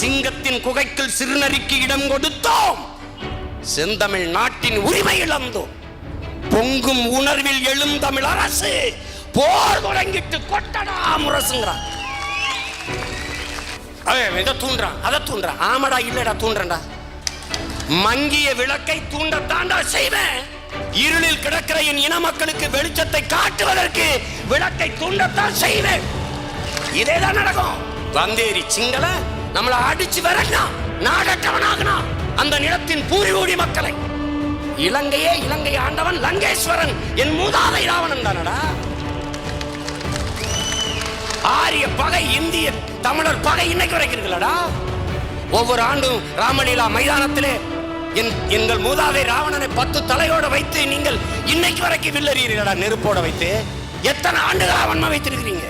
சிங்கத்தின் குகைக்குள் சிறுநரிக்கு இடம் கொடுத்தோம். செந்தமிழ் நாட்டின் உரிமை இழந்தோம். பொங்கும் உணர்வில் எழும் தமிழ் அரசு போர் தொடங்கிட்டு கொட்டடா முரசுங்கிறான். இதை தூண்டுறான் அதை தூண்டுறான். ஆமடா இல்லடா தூண்டுறேன்டா. மங்கிய விளக்கை தூண்டத்தாண்டா செய்வேன். இருளில் கிடக்கிற என் இன மக்களுக்கு வெளிச்சத்தை காட்டுவதற்கு விளக்கை தூண்டத்தான் செய்வேன். இதேதான் நடக்கும். வந்தேரி சிங்கள நம்மளை அடிச்சு விரட்டினா நாடற்றவனாகனா அந்த நிலத்தின் பூரிகூடி மக்களை. இலங்கையே இலங்கை ஆண்டவன் லங்கேஸ்வரன் என் மூதாதை ராவணன் தானடா? ஆரிய பகை இந்திய தமிழர் பகை இன்னைக்கு வரைக்கும் இருக்குல்லடா ஒவ்வொரு ஆண்டும் ராமலீலா மைதானத்திலே என் எங்கள் மூதாதை ராவணனை பத்து தலையோட வைத்து நீங்கள் இன்னைக்கு வரைக்கும் வில்லறீர்களா நெருப்போட வைத்து. எத்தனை ஆண்டுகளா வன்மை வைத்திருக்கிறீங்க?